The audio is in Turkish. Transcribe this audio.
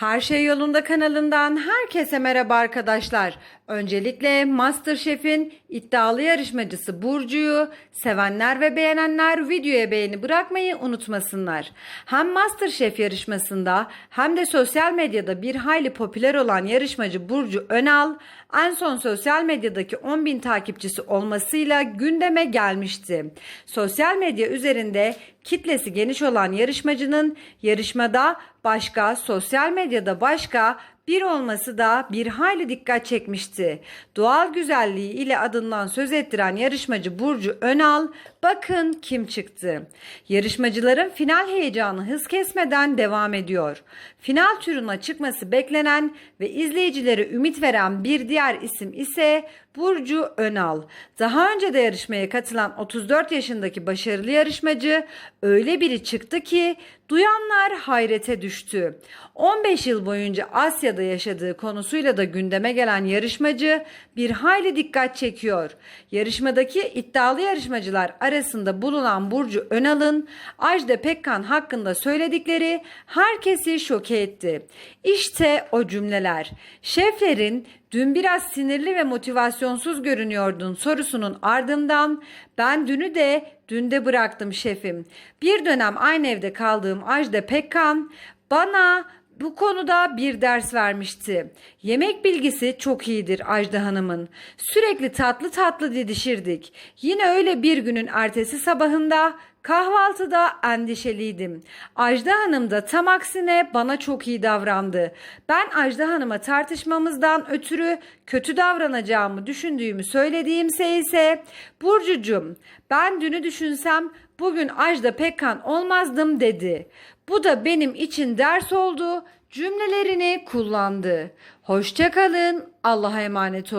Her Şey Yolunda kanalından herkese merhaba arkadaşlar. Öncelikle Masterchef'in iddialı yarışmacısı Burcu'yu sevenler ve beğenenler videoya beğeni bırakmayı unutmasınlar. Hem Masterchef yarışmasında hem de sosyal medyada bir hayli popüler olan yarışmacı Burcu Önal en son sosyal medyadaki 10.000 takipçisi olmasıyla gündeme gelmişti. Sosyal medya üzerinde kitlesi geniş olan yarışmacının yarışmada başka, sosyal medyada başka bir olması da bir hayli dikkat çekmişti. Doğal güzelliği ile adından söz ettiren yarışmacı Burcu Önal bakın kim çıktı. Yarışmacıların final heyecanı hız kesmeden devam ediyor. Final turuna çıkması beklenen ve izleyicilere ümit veren bir diğer isim ise Burcu Önal. Daha önce de yarışmaya katılan 34 yaşındaki başarılı yarışmacı öyle biri çıktı ki duyanlar hayrete düştü. 15 yıl boyunca Asya'da yaşadığı konusuyla da gündeme gelen yarışmacı bir hayli dikkat çekiyor. Yarışmadaki iddialı yarışmacılar arasında bulunan Burcu Önal'ın Ajda Pekkan hakkında söyledikleri herkesi şoke etti. İşte o cümleler. Şeflerin dün biraz sinirli ve motivasyonsuz görünüyordun sorusunun ardından ben dünü de dünde bıraktım şefim. Bir dönem aynı evde kaldığım Ajda Pekkan bana bu konuda bir ders vermişti. Yemek bilgisi çok iyidir Ajda Hanım'ın. Sürekli tatlı tatlı didişirdik. Yine öyle bir günün ertesi sabahında kahvaltıda endişeliydim. Ajda Hanım da tam aksine bana çok iyi davrandı. Ben Ajda Hanım'a tartışmamızdan ötürü kötü davranacağımı düşündüğümü söylediğimse ise Burcucum ben dünü düşünsem bugün Ajda Pekkan olmazdım dedi. Bu da benim için ders oldu cümlelerini kullandı. Hoşçakalın Allah'a emanet olun.